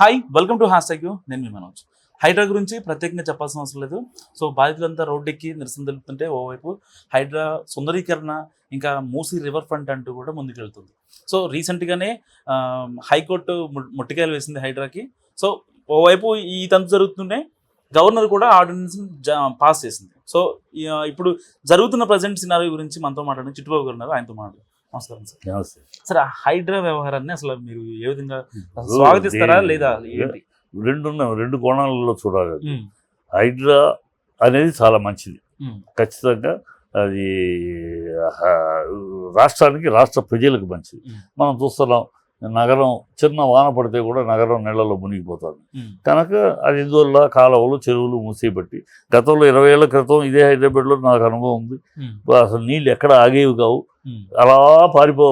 Hi welcome to hash U నేను మీ మనోజ్. హైడ్రా గురించి ప్రత్యేకంగా చెప్పాల్సిన అవసరం లేదు. సో బాధితులంతా రోడ్డెక్కి నిరసన తెలుపుతుంటే ఓవైపు హైడ్రా సుందరీకరణ ఇంకా మూసీ రివర్ ఫ్రంట్ అంటూ కూడా ముందుకెళ్తుంది. సో రీసెంట్గానే హైకోర్టు ముట్టికాయలు వేసింది హైడ్రాకి సో ఓవైపు ఈ తంతు జరుగుతుంటే గవర్నర్ కూడా ఆర్డినెన్స్ పాస్ చేసింది. సో ఇప్పుడు జరుగుతున్న ప్రజెంట్ సినారీ గురించి మనతో మాట్లాడిన చిట్టుబాబు గారు ఉన్నారు ఆయనతో మాట్లాడు నమస్కారం సార్. నమస్తే. సార్ ఆ హైడ్రా వ్యవహారాన్ని అసలు మీరు ఏ విధంగా స్వాగతిస్తారా లేదా రెండు రెండు కోణాలలో చూడాలి హైడ్రా అనేది చాలా మంచిది. ఖచ్చితంగా అది రాష్ట్రానికి రాష్ట్ర ప్రజలకు మంచిది. మనం చూస్తున్నాం నగరం చిన్న వాన పడితే కూడా నగరం నీళ్ళలో మునిగిపోతుంది. కనుక అది ఎందువల్ల కాలువలు చెరువులు మూసేయబట్టి గతంలో ఇరవై ఏళ్ళ క్రితం ఇదే హైదరాబాద్లో నాకు అనుభవం ఉంది. అసలు నీళ్ళు ఎక్కడ ఆగేవి కావు. అలా పారిపో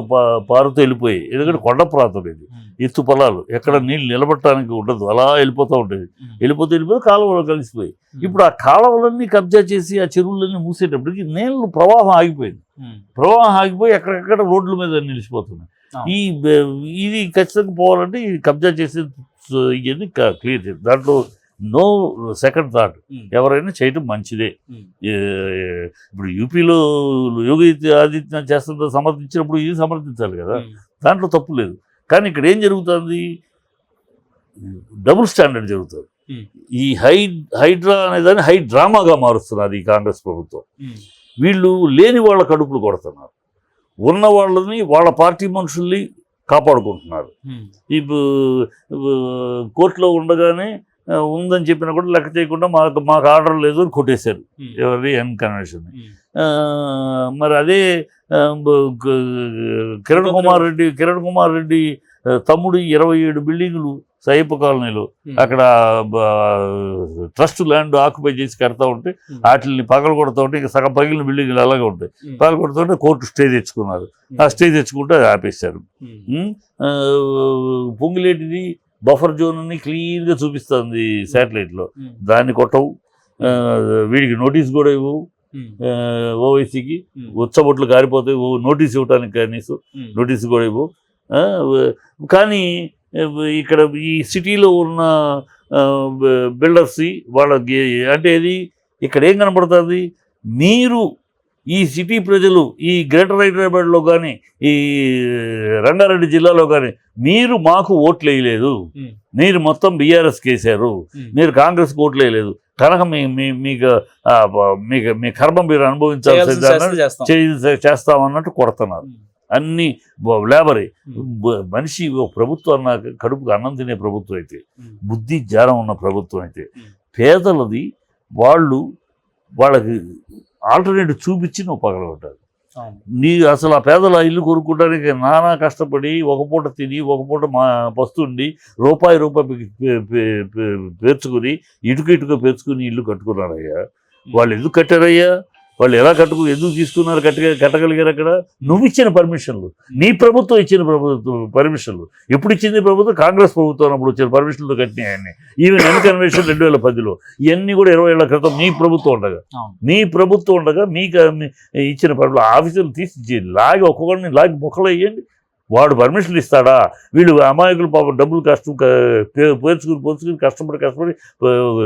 పారుతూ వెళ్ళిపోయాయి. ఎందుకంటే కొండ ప్రాంతం ఇది. ఎత్తు పొలాలు. ఎక్కడ నీళ్ళు నిలబట్టడానికి ఉండదు. అలా వెళ్ళిపోతూ ఉంటుంది ఉమ్, వెళ్ళిపోతే వెళ్ళిపోతే కాలువలు కలిసిపోయి ఇప్పుడు ఆ కాలువలన్నీ కబ్జా చేసి ఆ చెరువులన్నీ మూసేటప్పటికి నీళ్ళు ప్రవాహం ఆగిపోయింది. ప్రవాహం ఆగిపోయి ఎక్కడెక్కడ రోడ్ల మీద నిలిచిపోతున్నాయి. ఈ ఇది ఖచ్చితంగా పోవాలంటే ఈ కబ్జా చేసే ఇది క్లియర్ దాంట్లో నో సెకండ్ థాట్. ఎవరైనా చేయటం మంచిదే. ఇప్పుడు యూపీలో యోగి ఆదిత్యనాథ్ చేస్తుందో సమర్థించినప్పుడు ఇది సమర్థించాలి కదా. దాంట్లో తప్పు లేదు. కానీ ఇక్కడ ఏం జరుగుతుంది? డబుల్ స్టాండర్డ్ జరుగుతుంది. ఈ హై హైడ్రా అనేదాన్ని హై డ్రామాగా మారుస్తున్నారు ఈ కాంగ్రెస్ ప్రభుత్వం. వీళ్ళు లేని వాళ్ళ కడుపులు కొడుతున్నారు. ఉన్న వాళ్ళని వాళ్ళ పార్టీ మనుషుల్ని కాపాడుకుంటున్నారు. ఇప్పుడు కోర్టులో ఉండగానే ఉందని చెప్పినా కూడా లెక్క చేయకుండా మాకు మాకు ఆర్డర్ లేదు అని కొట్టేశారు. ఎవరి ఎన్ కన్వెన్షన్. మరి అదే కిరణ్ కుమార్ రెడ్డి కిరణ్ కుమార్ రెడ్డి తమ్ముడు ఇరవై ఏడు బిల్డింగులు సైపు కాలనీలో అక్కడ ట్రస్ట్ ల్యాండ్ ఆక్యుపై చేసి కడతా ఉంటే వాటిని పగలు కొడతా ఉంటే ఇక సగం పగిలిన బిల్డింగ్లు అలాగే ఉంటాయి. పగలు కొడుతుంటే కోర్టు స్టే తెచ్చుకున్నారు. ఆ స్టే తెచ్చుకుంటే అది ఆపేశారు. పొంగిలేటిది బఫర్ జోన్ అని క్లీన్గా చూపిస్తుంది శాటిలైట్లో. దాన్ని కొట్టవు. వీడికి నోటీస్ కూడా ఇవ్వవు ఓవైసీకి ఉచ్చబొట్లు కారిపోతాయి. నోటీస్ ఇవ్వడానికి కనీసం నోటీస్ కూడా ఇవ్వు. ఆ, వ- కానీ ఇక్కడ ఈ సిటీలో ఉన్న బిల్డర్స్ వాళ్ళకి అంటే ఇది ఇక్కడ ఏం కనబడుతుంది మీరు ఈ సిటీ ప్రజలు ఈ గ్రేటర్ హైదరాబాద్లో కానీ ఈ రంగారెడ్డి జిల్లాలో కానీ మీరు మాకు ఓట్లు వేయలేదు. మీరు మొత్తం బీఆర్ఎస్కి వేశారు ఉమ్, మీరు కాంగ్రెస్కి ఓట్లు వేయలేదు. కనుక మీ మీకు మీకు మీ కర్మ మీరు అనుభవించాల్సి చేస్తామన్నట్టు కొడుతున్నారు. అన్ని లేబరే. మనిషి ప్రభుత్వం అన్నాక కడుపుకు అన్నం తినే ప్రభుత్వం అయితే బుద్ధి జ్ఞానం ఉన్న ప్రభుత్వం అయితే. పేదలది వాళ్ళు వాళ్ళకి ఆల్టర్నేటివ్ చూపించి నువ్వు పగలగొట్టాలి. నీ అసలు ఆ పేదల ఇల్లు కొనుక్కోవడానికి నానా కష్టపడి ఒక పూట తిని ఒక పూట మా పస్తుండి రూపాయి రూపాయి పేర్చుకుని ఇటుక ఇటుక పేర్చుకుని ఇల్లు కట్టుకున్నారయ్యా. వాళ్ళు ఎందుకు కట్టారయ్యా? వాళ్ళు ఎలా కట్టుకు ఎందుకు తీసుకున్నారు కట్ట కట్టగలిగారు అక్కడ? నువ్వు ఇచ్చిన పర్మిషన్లు. నీ ప్రభుత్వం ఇచ్చిన ప్రభుత్వం పర్మిషన్లు. ఎప్పుడు ఇచ్చింది ప్రభుత్వం? కాంగ్రెస్ ప్రభుత్వం అప్పుడు వచ్చిన పర్మిషన్లతో కట్టినాయన్ని ఈవెన్ ఎన్ కన్వెన్షన్ రెండు వేల పదిలో. ఇవన్నీ కూడా ఇరవై ఏళ్ళ క్రితం నీ ప్రభుత్వం ఉండగా. నీ ప్రభుత్వం ఉండగా మీకు మీ- ఇచ్చిన పర్మిషన్ ఆఫీసులు తీసి లాగి ఒక్కొక్కరిని లాగి మొక్కలు వేయండి. వాడు పర్మిషన్లు ఇస్తాడా? వీళ్ళు అమాయకులు పాపం డబ్బులు కష్టం క- పే- పేర్చుకుని పోర్చుకుని కష్టపడి కష్టపడి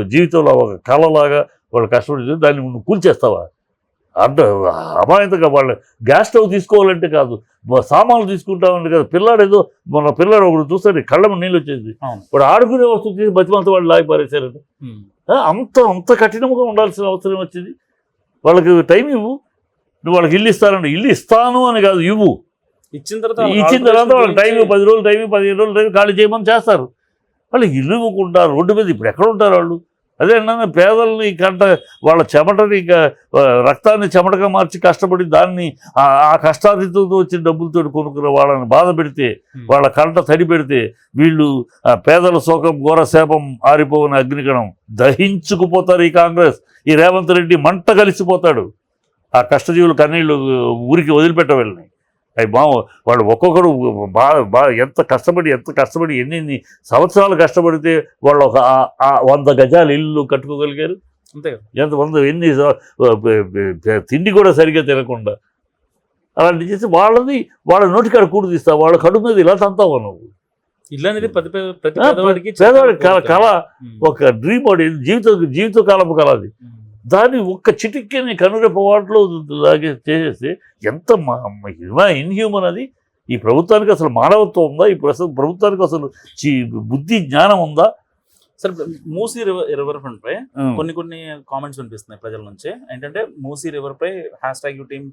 జీవితంలో ఒక కళలాగా వాళ్ళు కష్టపడి దాన్ని నువ్వు కూల్చేస్తావా? అర్థం అమాయకంగా వాళ్ళ గ్యాస్ స్టవ్ తీసుకోవాలంటే కాదు సామాన్లు తీసుకుంటామంటే కదా. పిల్లాడు ఏదో మన పిల్లాడు ఒకడు చూస్తే కళ్ళ నీళ్ళు వచ్చేది. వాడు ఆడుకునే వస్తువు తీసి బతిమంతా వాళ్ళు లాగి పారేశారట. అంత అంత కఠినంగా ఉండాల్సిన అవసరం వచ్చింది. వాళ్ళకి టైం ఇవ్వు. నువ్వు వాళ్ళకి ఇల్లు ఇస్తానంటే ఇల్లు ఇస్తాను అని కాదు ఇవ్వు. ఇచ్చిన తర్వాత ఇచ్చిన తర్వాత వాళ్ళకి టైం పది రోజులు టైం పదిహేను రోజులు టైం ఖాళీ చేయమని చేస్తారు. వాళ్ళు ఇల్లు ఇవ్వకుండా రోడ్డు మీద ఇప్పుడు ఎక్కడ ఉంటారు వాళ్ళు? అదే పేదల్ని కంట వాళ్ళ చెమటని రక్తాన్ని చెమటగా మార్చి కష్టపడి దాన్ని ఆ కష్టాధితో వచ్చిన డబ్బులతో కొనుక్కున్న వాళ్ళని బాధ పెడితే వాళ్ళ కంట తడి పెడితే వీళ్ళు పేదల శోకం ఘోర శాపం ఆరిపోయిన అగ్నికణం దహించుకుపోతారు ఈ కాంగ్రెస్. ఈ రేవంత్ రెడ్డి మంట కలిసిపోతాడు. ఆ కష్టజీవులు కన్నీళ్ళు ఊరికి వదిలిపెట్టవాళ్ళని అవి బా వాళ్ళు ఒక్కొక్కరు బాగా బాగా ఎంత కష్టపడి ఎంత కష్టపడి ఎన్ని ఎన్ని సంవత్సరాలు కష్టపడితే వాళ్ళు ఒక వంద గజాలు ఇల్లు కట్టుకోగలిగారు అంతే. ఎంత వంద ఎన్ని తిండి కూడా సరిగ్గా తినకుండా అలాంటి చేసి వాళ్ళది వాళ్ళ నోటికాడ కూడు తీస్తావు వాళ్ళ కడుపు మీద ఇలా తంతావు నువ్వు ఇల్లు అనేది ప్రతి పే- ప్రతి ఆ, పేదవాడికి పేదవాడి కళ. ఒక డ్రీమ్ అది జీవిత జీవితకాలపు కళ అది. దాన్ని ఒక్క చిటిక్కిని కనురెప్ప వాటిలో లాగే చేసేస్తే ఎంత ఇన్హ్యూమన్ అది? ఈ ప్రభుత్వానికి అసలు మానవత్వం ఉందా? ఈ ప్రస్తుత ప్రభుత్వానికి అసలు బుద్ధి జ్ఞానం ఉందా? సరే మూసీ రివర్ రివర్ ఫ్రంట్ పై కొన్ని కొన్ని కామెంట్స్ వినిపిస్తున్నాయి ప్రజల నుంచి. ఏంటంటే మూసీ రివర్ పై hashtag U team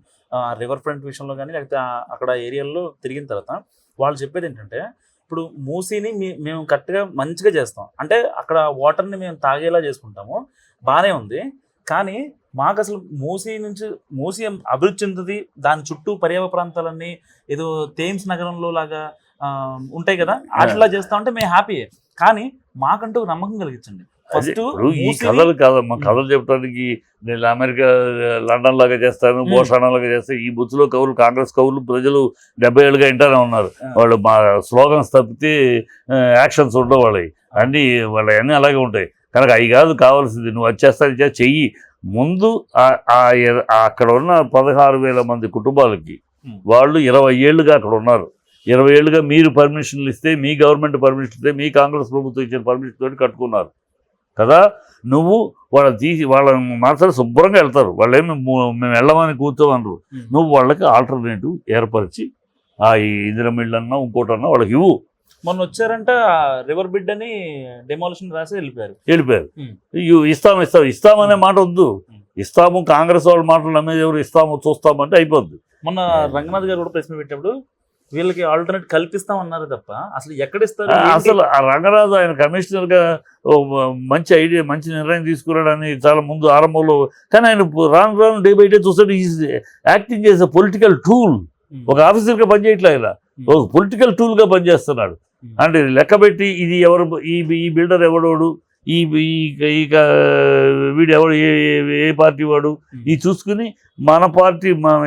river front విషయంలో కానీ లేకపోతే అక్కడ ఏరియాలో తిరిగిన తర్వాత వాళ్ళు చెప్పేది ఏంటంటే ఇప్పుడు మూసీని మేము కరెక్ట్గా మంచిగా చేస్తాం. అంటే అక్కడ వాటర్ని మేము తాగేలా చేసుకుంటాము. బాగానే ఉంది. కానీ మాకు అసలు మూసీ నుంచి మూసీ అభివృద్ధి చెందుతుంది దాని చుట్టూ పర్యావరణ ప్రాంతాలన్నీ ఏదో థేమ్స్ నగరంలో లాగా ఉంటాయి కదా. అట్లా చేస్తా ఉంటే మేము హ్యాపీ కానీ మాకంటూ ఒక నమ్మకం కలిగించండి. ఫస్ట్ ఈ కథలు కాదమ్మా కథలు చెప్పడానికి నేను అమెరికా లండన్ లాగా చేస్తాను. భోషాణం లాగా చేస్తాను ఈ బుత్తులో కవులు కాంగ్రెస్ కవులు ప్రజలు డెబ్బై ఏళ్ళుగా వింటానే ఉన్నారు. వాళ్ళు మా స్లోగన్స్ తప్పితే యాక్షన్స్ ఉండవు వాళ్ళవి. అన్నీ వాళ్ళ అన్నీ అలాగే ఉంటాయి. కనుక అవి కాదు కావాల్సింది నువ్వు వచ్చేస్తా చెయ్యి. ముందు అక్కడ ఉన్న పదహారు వేల మంది కుటుంబాలకి. వాళ్ళు ఇరవై ఏళ్ళుగా అక్కడ ఉన్నారు. ఇరవై ఏళ్ళుగా మీరు పర్మిషన్లు ఇస్తే మీ గవర్నమెంట్ పర్మిషన్ ఇస్తే మీ కాంగ్రెస్ ప్రభుత్వం ఇచ్చిన పర్మిషన్ తోటి కట్టుకున్నారు. కదా? నువ్వు వాళ్ళని తీసి వాళ్ళని మాత్రం శుభ్రంగా వెళ్తారు. వాళ్ళు ఏమి మేము వెళ్ళమని కూర్చోమనరు. నువ్వు వాళ్ళకి ఆల్టర్నేటివ్ ఏర్పరిచి ఆ ఈ ఇందిరమిళ్ళు అన్నా ఇంకోటన్నా వాళ్ళకి ఇవ్వు. మొన్న వచ్చారంట రివర్ బిడ్ అని డెమాలిషన్ రాసి వెళ్ళిపోయారు వెళ్ళిపోయారు. ఇయ్యు, ఇస్తాం ఇస్తాం ఇస్తామనే మాట వద్దు. ఇస్తాము కాంగ్రెస్ వాళ్ళ మాటలు నమ్మేది ఎవరు ఇస్తాము చూస్తామంటే అయిపోద్ది మొన్న రంగనాథ్ గారు కూడా ప్రశ్న పెట్టినప్పుడు వీళ్ళకి ఆల్టర్నేట్ కల్పిస్తాం అన్నారు తప్ప అసలు ఎక్కడ ఇస్తారు? అసలు ఆ రంగరాజు ఆయన కమిషనర్గా మంచి ఐడియా మంచి నిర్ణయం తీసుకురాడని చాలా ముందు ఆరంభంలో కానీ ఆయన రాను రాను డే బై డే చూస్తే ఈజ్ యాక్టింగ్ చేసే పొలిటికల్ టూల్. ఒక ఆఫీసర్గా పనిచేయట్లే ఉమ్. ఒక పొలిటికల్ టూల్గా పనిచేస్తున్నాడు. అంటే లెక్క పెట్టి ఇది ఎవరు ఈ ఈ బిల్డర్ ఎవడోడు ఈ ఈ వీడు ఎవడు ఏ పార్టీ వాడు. ఇది చూసుకుని మన పార్టీ మన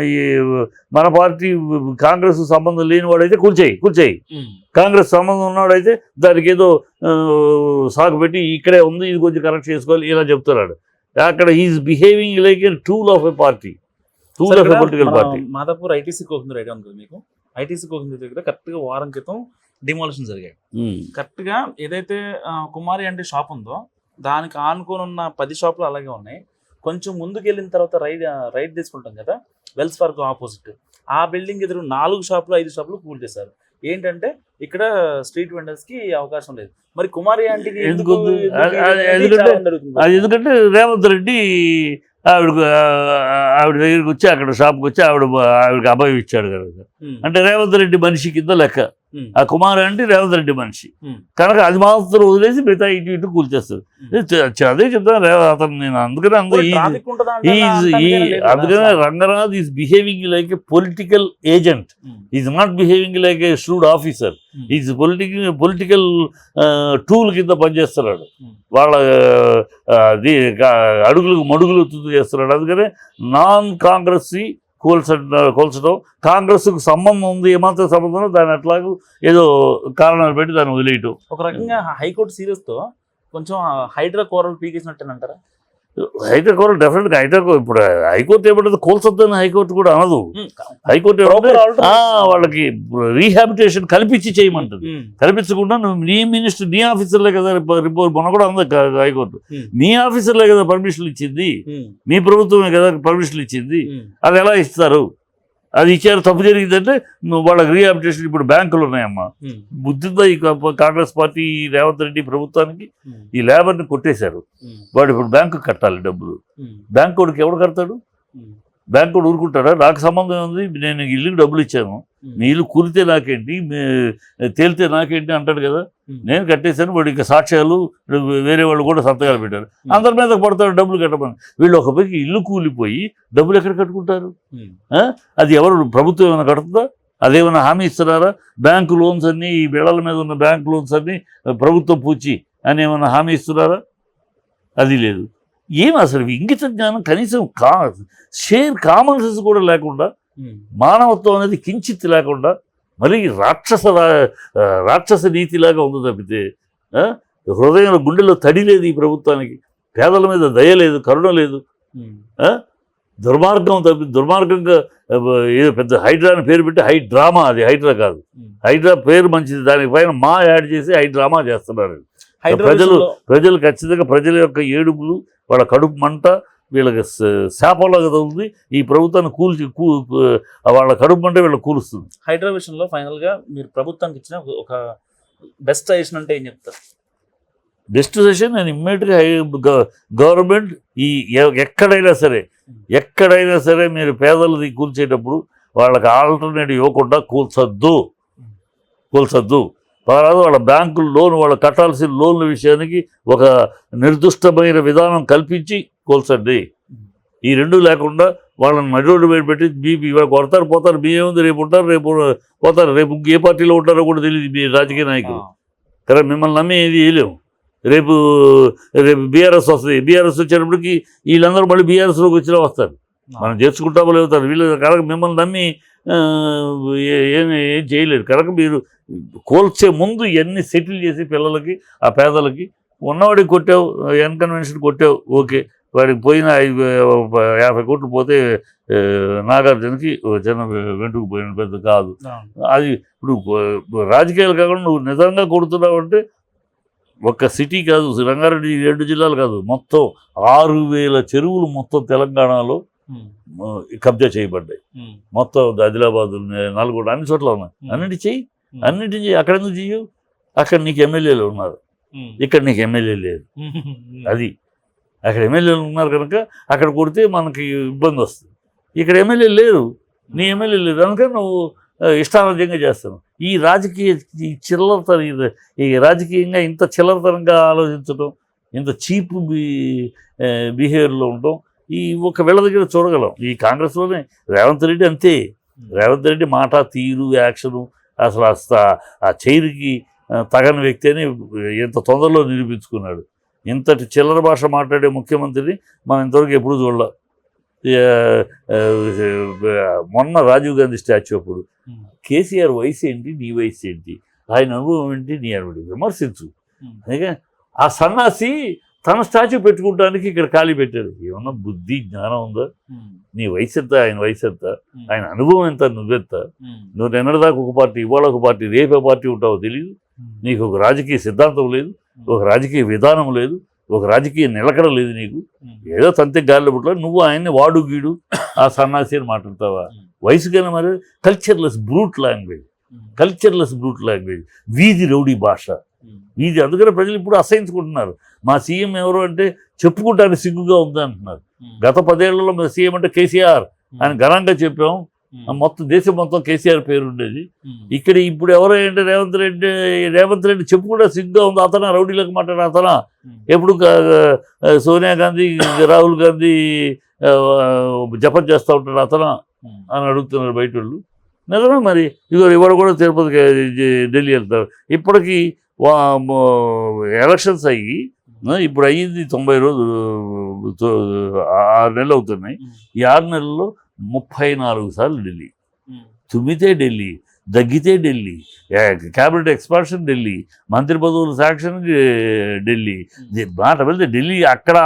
మన పార్టీ కాంగ్రెస్ సంబంధం లేని వాడైతే కూర్చేయి కూర్చేయి. కాంగ్రెస్ సంబంధం ఉన్నవాడైతే దానికి ఏదో సాకు పెట్టి ఇక్కడే ఉంది ఇది కొంచెం కరెక్ట్ చేసుకోవాలి ఇలా చెప్తున్నాడు. అక్కడ is behaving like a tool of a party tool of a political party Madhapur ITC Kohinoor idea మీకు? ఐటీసీ కోకుందరు దగ్గర కరెక్ట్గా వారం క్రితం డిమాలిషన్ జరిగాయి. కరెక్ట్గా ఏదైతే కుమారి అంటే షాప్ ఉందో దానికి ఆనుకొని ఉన్న పది షాపులు అలాగే ఉన్నాయి. కొంచెం ముందుకు వెళ్ళిన తర్వాత రైడ్ రైడ్ తీసుకుంటాం కదా వెల్స్ పార్క్ ఆపోజిట్. ఆ బిల్డింగ్ ఎదురు నాలుగు షాపులు ఐదు షాపులు కూల్ చేశారు. ఏంటంటే ఇక్కడ స్ట్రీట్ వెండర్స్కి అవకాశం లేదు. మరి కుమారి ఆంటీకి ఎందుకు అది- ఎందుకంటే- రేవంత్ రెడ్డి ఆవిడకు ఆ, ఆవిడ దగ్గరికి వచ్చి అక్కడ షాప్కి వచ్చి ఆవిడ ఆవిడకి అభయం ఇచ్చాడు కదా. ఉమ్, అంటే రేవంత్ రెడ్డి మనిషి కింద లెక్క. ఆ కుమార్ అంటే రేవంత్ రెడ్డి మనిషి కనుక అది మాత్రం వదిలేసి మిగతా ఇటు ఇటు కూల్చేస్తారు. అదే చెప్తాను అతను నేను అందుకనే ఈ అందుకనే. Ranganath is behaving like a political agent is not behaving like a should officer is political political tool కింద పనిచేస్తున్నాడు. వాళ్ళ అది అడుగులకు మడుగులు చేస్తున్నాడు. అందుకనే నాన్ కాంగ్రెస్ కూల్చ కూల్చడం. కాంగ్రెస్కు సంబంధం ఉంది ఏమాత్రం సంబంధం దాన్ని అట్లాగూ ఏదో కారణాలు పెట్టి దాన్ని వదిలేయటం. ఒక రకంగా హైకోర్టు సీరియస్తో కొంచెం హైడ్రా కోరల్ పీకేసినట్టేనంటారా? హైకోర్టు డెఫినెట్గా హైకోర్టు ఇప్పుడు హైకోర్టు ఏమంటుంది? కోల్చొద్దని హైకోర్టు కూడా అనదు. హైకోర్టు వాళ్ళకి రీహాబిటేషన్ కల్పించి చేయమంటుంది. కల్పించకుండా నువ్వు నీ మినిస్టర్ నీ ఆఫీసర్లే కదా రిపో- రిపోర్ట్ మొన్న కూడా అంది హైకోర్టు. మీ ఆఫీసర్లే కదా పర్మిషన్లు ఇచ్చింది. మీ ప్రభుత్వమే కదా పర్మిషన్లు ఇచ్చింది. అది ఎలా ఇస్తారు? అది ఇచ్చారు తప్పు జరిగిందంటే నువ్వు వాళ్ళకి రీహాబిటేషన్ ఇప్పుడు బ్యాంకులు ఉన్నాయమ్మా. బుద్ధిందా ఈ కాంగ్రెస్ పార్టీ రేవంత్ రెడ్డి ప్రభుత్వానికి ఈ లేబర్ని కొట్టేశారు. వాడు ఇప్పుడు బ్యాంకు కట్టాలి డబ్బులు. బ్యాంక్ వాడికి ఎవడు కడతాడు? బ్యాంక్ వాడు ఊరుకుంటాడా నాకు సంబంధం ఉంది నేను ఇల్లుకి డబ్బులు ఇచ్చాను. మీ ఇల్లు కూలితే నాకేంటి? తేలితే నాకేంటి అంటాడు కదా. నేను కట్టేశాను వాడు ఇంకా సాక్ష్యాలు వేరే వాళ్ళు కూడా సంతకాలు పెట్టారు. అందరి మీద పడతాడు డబ్బులు కట్టమని. వీళ్ళు ఒక పైకి ఇల్లు కూలిపోయి డబ్బులు ఎక్కడ కట్టుకుంటారు? అది ఎవరు ప్రభుత్వం ఏమైనా కడుతుందా? అదేమైనా హామీ ఇస్తున్నారా? బ్యాంకు లోన్స్ అన్నీ ఈ బిళ్ళల మీద ఉన్న బ్యాంక్ లోన్స్ అన్నీ ప్రభుత్వం పూచి అని ఏమైనా హామీ ఇస్తున్నారా? అది లేదు. ఏం అసలు ఇంగిత జ్ఞానం కనీసం కా షేర్ కామన్ సెన్స్ కూడా లేకుండా మానవత్వం అనేది కించిత్ లేకుండా మరి రాక్షస రాక్షస నీతిలాగా ఉంది తప్పితే? హృదయంలో గుండెలో తడి లేదు ఈ ప్రభుత్వానికి. పేదల మీద దయ లేదు కరుణ లేదు. దుర్మార్గం తప్పి దుర్మార్గంగా ఏదో పెద్ద హైడ్రా అని పేరు పెట్టి హై డ్రామా అది హైడ్రా కాదు. హైడ్రా పేరు మంచిది దానికి పైన మా యాడ్ చేసి హై డ్రామా చేస్తున్నారు. ప్రజలు ప్రజలు ఖచ్చితంగా ప్రజల యొక్క ఏడుపులు వాళ్ళ కడుపు మంట వీళ్ళకి శ- శాపంలాగా తగులుతుంది ఈ ప్రభుత్వాన్ని కూల్చి కూ వాళ్ళ కడుపు మంట వీళ్ళకి కూలుస్తుంది. హైడ్రా విషయంలో ఫైనల్గా మీరు ప్రభుత్వానికి ఇచ్చిన ఒక- బెస్ట్ సజెషన్ అంటే ఏం చెప్తారు? బెస్ట్ సెషన్ నేను ఇమ్మీడియట్గా గవర్నమెంట్ ఈ ఎక్కడైనా సరే ఎక్కడైనా సరే మీరు పేదలది కూల్చేటప్పుడు వాళ్ళకి ఆల్టర్నేటివ్ ఇవ్వకుండా కూల్చొద్దు. కూల్చొద్దు. తర్వాత వాళ్ళ బ్యాంకులు లోన్ వాళ్ళు కట్టాల్సిన లోన్ల విషయానికి ఒక నిర్దిష్టమైన విధానం కల్పించి కూల్చండి. ఈ రెండు లేకుండా వాళ్ళని నడువుడు మీద పెట్టి బీపీ ఇవాళ కొడతారు పోతారు మీ ఏముంది రేపు ఉంటారు రేపు పోతారు రేపు ఏ పార్టీలో ఉంటారో కూడా తెలియదు మీ రాజకీయ నాయకులు. కదా మిమ్మల్ని నమ్మి ఏది వేయలేము రేపు రేపు బీఆర్ఎస్ వస్తుంది. బీఆర్ఎస్ వచ్చేటప్పటికి వీళ్ళందరూ మళ్ళీ బీఆర్ఎస్లోకి వచ్చినా వస్తారు. మనం చేర్చుకుంటామో లేవుతారు వీళ్ళు కనుక మిమ్మల్ని నమ్మి ఏ- ఏం చేయలేరు. కనుక మీరు కోల్చే ముందు ఇవన్నీ సెటిల్ చేసి పిల్లలకి ఆ పేదలకి ఉన్నవాడికి కొట్టావు ఎన్కన్వెన్షన్ కొట్టావు ఓకే. వాడికి పోయిన ఐదు యాభై కోట్లు పోతే నాగార్జునకి చిన్న వెంటుకు పోయిన పెద్ద కాదు. అది ఇప్పుడు రాజకీయాలు కాకుండా నువ్వు నిజంగా కొడుతున్నావు అంటే ఒక్క సిటీ కాదు రంగారెడ్డి రెండు జిల్లాలు కాదు మొత్తం ఆరు వేల చెరువులు మొత్తం తెలంగాణలో కబ్జా చేయబడ్డాయి. మొత్తం ఆదిలాబాద్ నల్గొండ అన్ని చోట్ల ఉన్నాయి. అన్నిటి చెయ్యి. అన్నిటి చెయ్యి. అక్కడ ఎందుకు చెయ్యు? అక్కడ నీకు ఎమ్మెల్యేలు ఉన్నారు. ఇక్కడ నీకు ఎమ్మెల్యే లేదు. అది. అక్కడ ఎమ్మెల్యేలు ఉన్నారు కనుక అక్కడ కొడితే మనకి ఇబ్బంది వస్తుంది. ఇక్కడ ఎమ్మెల్యే లేరు. నీ ఎమ్మెల్యే లేదు. అందుకని నువ్వు ఇష్టారాజ్యంగా చేస్తాను ఈ రాజకీయ ఈ చిల్లరతనం ఈ రాజకీయంగా ఇంత చిల్లరతనంగా ఆలోచించడం ఇంత చీప్ బి బిహేవియర్లో ఉండటం ఈ ఒక వీళ్ళ దగ్గర చూడగలం. ఈ కాంగ్రెస్లోనే రేవంత్ రెడ్డి అంతే. రేవంత్ రెడ్డి మాట తీరు యాక్షను అసలు అస్త ఆ చైరుకి తగని వ్యక్తి అని ఎంత తొందరలో నిరూపించుకున్నాడు. ఇంతటి చిల్లర భాష మాట్లాడే ముఖ్యమంత్రిని మనం ఇంతవరకు ఎప్పుడు చూడలే. మొన్న రాజీవ్ గాంధీ స్టాచ్యూ అప్పుడు కేసీఆర్ వయసు ఏంటి నీ వయసు ఏంటి ఆయన అనుభవం ఏంటి నీ అనుభవం విమర్శించు. అందుకే ఆ సన్నాసి తన స్టాచ్యూ పెట్టుకోవడానికి ఇక్కడ ఖాళీ పెట్టాడు. ఏమన్నా బుద్ధి జ్ఞానం ఉందా? నీ వయసు ఎంత? ఆయన వయసు ఎంత? ఆయన అనుభవం ఎంత? నువ్వెంత? నువ్వు నిన్నటిదాకా ఒక పార్టీ ఇవాళ ఒక పార్టీ రేపు పార్టీ ఉంటావో తెలియదు నీకు ఒక రాజకీయ సిద్ధాంతం లేదు ఒక రాజకీయ విధానం లేదు ఒక రాజకీయ నిలకడ లేదు నీకు. ఏదో తంతే గాలిలో పుట్ల నువ్వు ఆయన్ని వాడు గీడు ఆ సన్నాసి అని మాట్లాడతావా? వయసుకైనా మరి cultureless brute language cultureless brute language వీధి రౌడీ భాష. వీధి అందుకనే ప్రజలు ఇప్పుడు అసహించుకుంటున్నారు. మా సీఎం ఎవరు అంటే చెప్పుకుంటానికి సిగ్గుగా ఉంది అంటున్నారు. గత పదేళ్ళలో మా సీఎం అంటే కేసీఆర్ అని ఘనంగా చెప్పాం. మొత్తం దేశం మొత్తం కేసీఆర్ పేరు ఉండేది. ఇక్కడ ఇప్పుడు ఎవరో ఏంటి రేవంత్ రెడ్డి రేవంత్ రెడ్డి చెప్పుకుంటే సిగ్గుగా ఉంది. అతన రౌడీలకు మాట్లాడే అతన? ఎప్పుడు సోనియా గాంధీ రాహుల్ గాంధీ జపం చేస్తూ ఉంటాడు అతన? అని అడుగుతున్నారు బయట వాళ్ళు నిజమే మరి. ఇదిగో ఇవాళ కూడా తిరుపతికి ఢిల్లీ వెళ్తారు. ఇప్పటికీ ఎలక్షన్స్ అయ్యి ఇప్పుడు అయ్యింది తొంభై రోజులు ఆరు నెలలు అవుతున్నాయి. ఈ ఆరు నెలల్లో ముప్పై నాలుగు సార్లు ఢిల్లీ. తుమ్మితే ఢిల్లీ దగ్గితే ఢిల్లీ క్యాబినెట్ ఎక్స్పాన్షన్ ఢిల్లీ మంత్రి పదవులు శాంక్షన్ ఢిల్లీ. మాట వెళ్తే ఢిల్లీ అక్కడ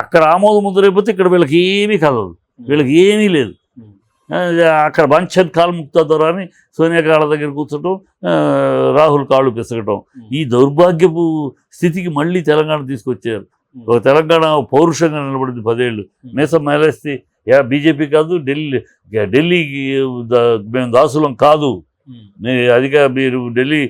అక్కడ ఆమోద ముద్రైపోతే ఇక్కడ వీళ్ళకి ఏమీ కలదు వీళ్ళకి ఏమీ లేదు. అక్కడ బంచన్ కాలు ముక్తా ద్వారా అని సోనియా కాళ్ళ దగ్గర కూర్చోటం రాహుల్ కాళ్ళు పిసగటం ఈ దౌర్భాగ్యపు స్థితికి మళ్ళీ తెలంగాణ తీసుకొచ్చారు. ఒక తెలంగాణ పౌరుషంగా నిలబడింది పదేళ్ళు. మీసం మేలేస్తే యా బీజేపీ కాదు ఢిల్లీ ఢిల్లీకి మేము దాసులం కాదు. అదిగా మీరు ఢిల్లీ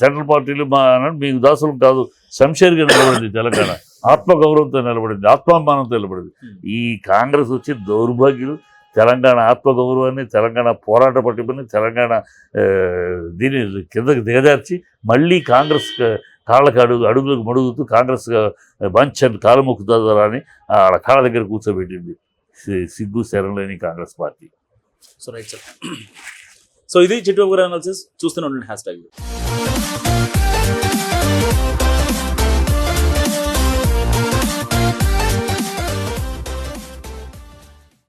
సెంట్రల్ పార్టీలు మా మీకు దాసులం కాదు. శంషేర్గా నిలబడింది తెలంగాణ. ఆత్మగౌరవంతో నిలబడింది ఆత్మాభిమానంతో నిలబడింది. ఈ కాంగ్రెస్ వచ్చి దౌర్భాగ్యులు. తెలంగాణ ఆత్మగౌరవాన్ని తెలంగాణ పోరాట పట్టిపని తెలంగాణ దీన్ని కిందకి దిగజార్చి మళ్ళీ కాంగ్రెస్ కాళ్ళకి అడుగు అడుగులకు మడుగుతూ కాంగ్రెస్ బంచ్ కాలు మొక్కుతుందా అని కాళ్ళ దగ్గర కూర్చోబెట్టింది సిగ్గు శరం లేని Congress party. So right sir so ఇది చిట్టు గారు అనాలిసిస్ చూస్తూనే ఉండండి హ్యాష్ ట్యాగ్